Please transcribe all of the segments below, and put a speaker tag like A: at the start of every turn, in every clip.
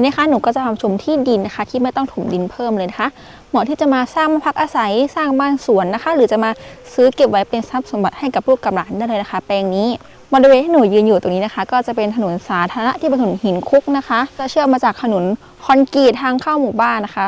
A: วันนี้ค่ะหนูก็จะทำชมที่ดินนะคะ ที่ไม่ต้องถมดินเพิ่มเลยนะคะ เหมาะที่จะมาสร้างบ้านพักอาศัยสร้างบ้านสวนนะคะ หรือจะมาซื้อเก็บไว้เป็นทรัพย์สมบัติให้กับลูกกับหลานได้เลยนะคะ แปลงนี้บริเวณที่หนูยืนอยู่ตรงนี้นะคะ ก็จะเป็นถนนสาธารณะที่เป็นถนนหินคุกนะคะจะเชื่อมมาจากถนนคอนกรีตทางเข้าหมู่บ้านนะคะ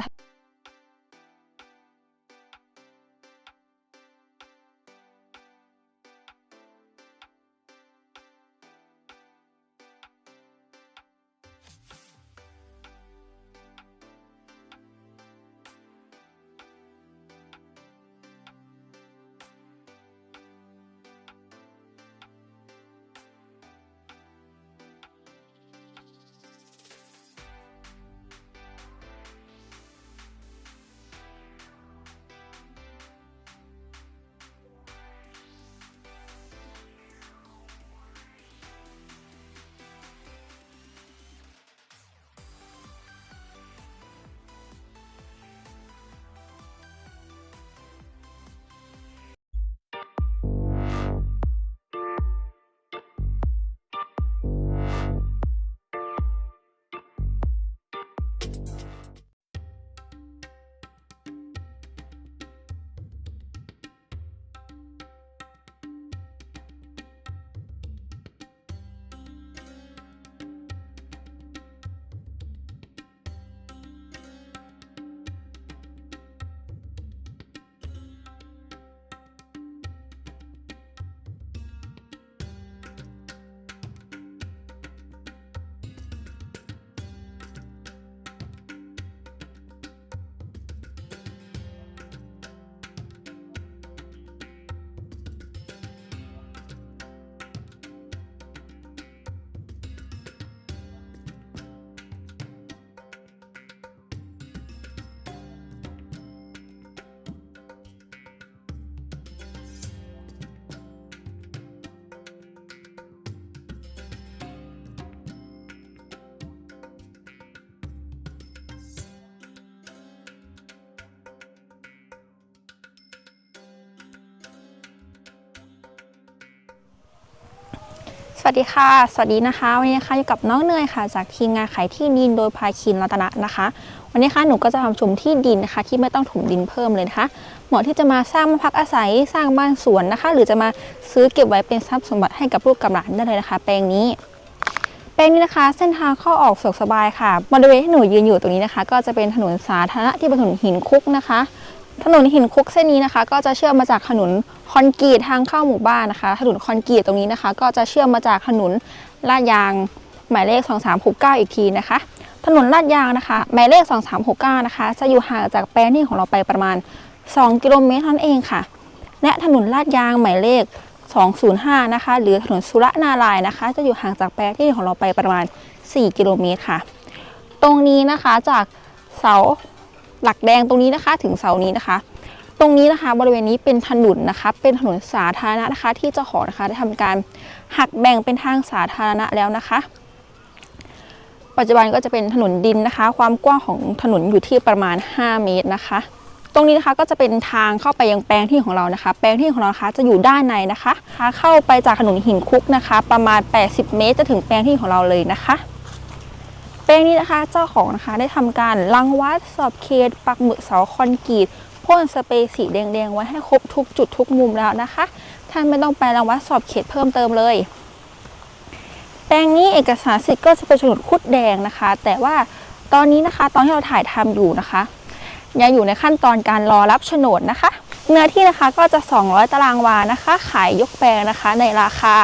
A: สวัสดีค่ะ สวัสดีนะคะ วันนี้นะคะอยู่กับน้องเนยค่ะ จากทีมงานขายที่ดินโดยภาคินรัตนะนะคะ วันนี้ค่ะหนูก็จะทำชมที่ดินนะคะ ที่ไม่ต้องถมดินเพิ่มเลยนะคะเหมาะที่จะมาสร้างบ้านพักอาศัยสร้างบ้านสวนนะคะ หรือจะมาซื้อเก็บไว้เป็นทรัพย์สมบัติให้กับลูกกับหลานได้เลยนะคะ แปลงนี้ แปลงนี้นะคะ เส้นทางเข้าออกสะดวกสบายค่ะบริเวณที่หนูยืนอยู่ตรงนี้นะคะ ก็จะเป็นถนนสาธารณะที่เป็นถนนหินคุกนะคะ ถนนหินคุกเส้นนี้นะคะ ก็จะเชื่อมมาจากถนนคอนกรีตทางเข้าหมู่บ้านนะคะ ถนนคอนกรีตตรงนี้นะคะ ก็จะเชื่อมมาจากถนนลาดยาง หมายเลข 2369 อีกทีนะคะ ถนนลาดยางนะคะ หมายเลข 2369 นะคะ จะอยู่ห่างจากแปลงที่ของเราไปประมาณ 2 กิโลเมตรเท่านั้นเองค่ะ และถนนลาดยางหมายเลข 205 นะคะ หรือถนนสุรนารายนะคะ จะอยู่ห่างจากแปลงที่ของเราไปประมาณ 4 กิโลเมตรค่ะ ตรงนี้นะคะจากเสา หลักแดงตรงนี้นะคะถึงเสานี้นะคะ ตรงนี้นะคะบริเวณนี้เป็นถนนนะคะ เป็นถนนสาธารณะนะคะ ที่เจ้าของนะคะได้ทำการหักแบ่งเป็นทางสาธารณะแล้วนะคะ ปัจจุบันก็จะเป็นถนนดินนะคะ ความกว้างของถนนอยู่ที่ประมาณ 5 เมตรนะคะ ตรงนี้นะคะก็จะเป็นทางเข้าไปยังแปลงที่ของเรานะคะ แปลงที่ของเรานะคะจะอยู่ด้านในนะคะเข้าไปจากถนนหินคุกนะคะ ประมาณ 80 เมตร จะถึงแปลงที่ของเราเลยนะคะ ลงนี้นะคะเจ้าของนะคะได้ทำการรังวัดสอบเขตปักหมึกเสาคอนกรีตพ่นสเปรย์สีแดงๆไว้ให้ครบทุกจุดทุกมุมแล้วนะคะ ท่านไม่ต้องไปรังวัดสอบเขตเพิ่มเติมเลย แปลงนี้เอกสารสิทธิ์ก็จะเป็นโฉนดคุดแดงนะคะ แต่ว่าตอนนี้นะคะตอนที่เราถ่ายทำอยู่นะคะยังอยู่ในขั้นตอนการรอรับโฉนดนะคะ เนื้อที่นะคะก็จะ 200 ตารางวานะคะ ขายยกแปลงนะคะในราคา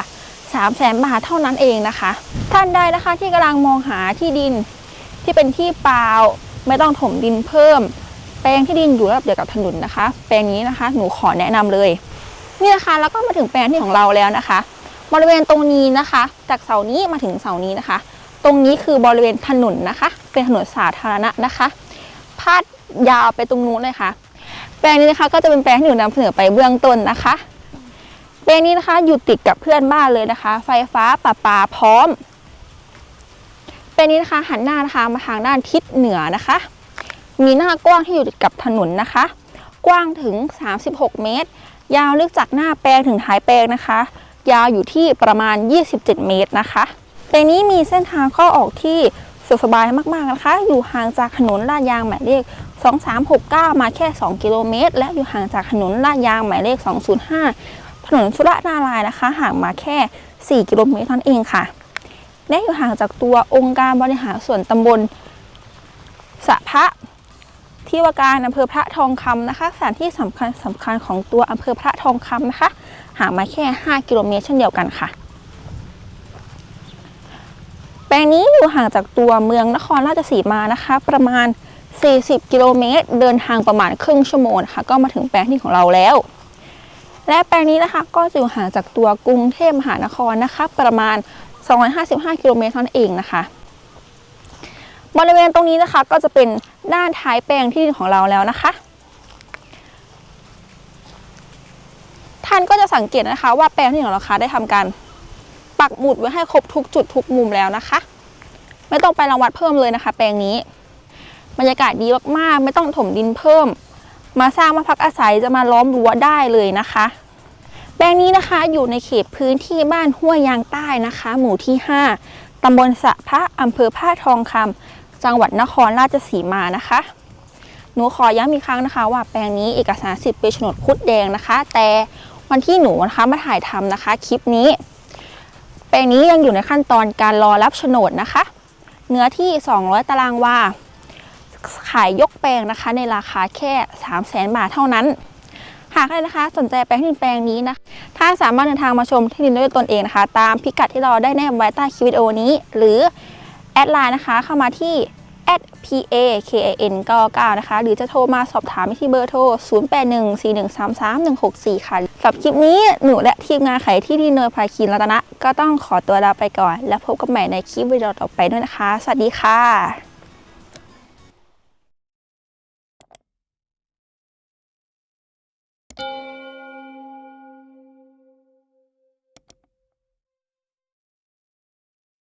A: 3 0 0แสนบาทเท่านั้นเองนะคะ ท่านใดนะคะที่กำลังมองหาที่ดินที่เป็นที่เปล่าไม่ต้องถมดินเพิ่ม แปลงที่ดินอยู่ระดับเดียวกับถนนนะคะ แปลงนี้นะคะ หนูขอแนะนำเลยนี่นะคะแล้วก็มาถึงแปลงที่ของเราแล้วนะคะ บริเวณตรงนี้นะคะ จากเสานี้มาถึงเสานี้นะคะ ตรงนี้คือบริเวณถนนนะคะ เป็นถนนสาธารณะนะคะ พาดยาวไปตรงนู้นเลยค่ะ แปลงนี้นะคะก็จะเป็นแปลงที่หนูนำเสนอไปเบื้องต้นนะคะ ลงนี้นะคะอยู่ติดกับเพื่อนบ้านเลยนะคะ ไฟฟ้าประปาพร้อมแปลงนี้นะคะหันหน้านะคะมาทางด้านทิศเหนือนะคะ มีหน้ากว้างที่อยู่ติดกับถนนนะคะ กว้างถึง 36 เมตร ยาวลึกจากหน้าแปลงถึงท้ายแปลงนะคะ ยาวอยู่ที่ประมาณ 27 เมตรนะคะแปลงนี้มีเส้นทางเข้าออกที่สะดวกสบายมากๆนะคะ อยู่ห่างจากถนนลาดยางหมายเลข 2369 มาแค่ 2 กิโลเมตร และอยู่ห่างจากถนนลาดยางหมายเลข 205 ถนนสุรนารายนะคะ ห่างมาแค่ 4 กิโลเมตรเท่านั้นเองค่ะ และอยู่ห่างจากตัวองค์การบริหารส่วนตำบลสะพระที่ว่าการอำเภอพระทองคำนะคะ สถานที่สำคัญสำคัญของตัวอำเภอพระทองคำนะคะ ห่างมาแค่ 5 กิโลเมตรเช่นเดียวกันค่ะ แปลงนี้อยู่ห่างจากตัวเมืองนครราชสีมานะคะ ประมาณ 40 กิโลเมตร เดินทางประมาณครึ่งชั่วโมงนะคะก็มาถึงแปลงที่ของเราแล้ว และแปลงนี้นะคะก็จะอยู่ห่างจากตัวกรุงเทพมหานครนะคะประมาณ 255 กิโลเมตรเท่านั้นเองนะคะ บริเวณตรงนี้นะคะก็จะเป็นด้านท้ายแปลงที่ดินของเราแล้วนะคะ ท่านก็จะสังเกตนะคะ ว่าแปลงที่ดินของเราคะได้ทำการปักหมุดไว้ให้ครบทุกจุดทุกมุมแล้วนะคะ ไม่ต้องไปรังวัดเพิ่มเลยนะคะ แปลงนี้ บรรยากาศดีมากๆ ไม่ต้องถมดินเพิ่ม มาสร้างมาพักอาศัยจะมาล้อมรั้วได้เลยนะคะ แปลงนี้นะคะอยู่ในเขตพื้นที่บ้านห้วยยางใต้นะคะ หมู่ที่ 5ตำบลสะพระอำเภอพระทองคำจังหวัดนครราชสีมานะคะ หนูขอย้ำอีกครั้งนะคะ ว่าแปลงนี้เอกสารสิทธิ์เป็นโฉนดคุดแดงนะคะ แต่วันที่หนูนะคะมาถ่ายทำนะคะคลิปนี้ แปลงนี้ยังอยู่ในขั้นตอนการรอรับโฉนดนะคะ เนื้อที่ 200 ตารางวา ขายยกแปลงนะคะ ในราคาแค่ 3 0 0 0 0 0บาทเท่านั้น หากใครนะคะสนใจแปลงที่ดินแปลงนี้นะถ้าสามารถเดินทางมาชมที่ดินด้วยตนเองนะคะ ตามพิกัดที่เราได้แนบไว้ใต้คลิปวิดีโอนี้ หรือแอดไลน์นะคะเข้ามาที่ @pakan 99นะคะ หรือจะโทรมาสอบถามที่เบอร์โทร 0814133164 ค่ะสำหรับคลิปนี้หนูและทีมงานขายที่ดินเนยพาคินรัตนะ ก็ต้องขอตัวลาไปก่อน แล้วพบกันใหม่ในคลิปวิดีโอต่อไปด้วยนะคะ สวัสดีค่ะ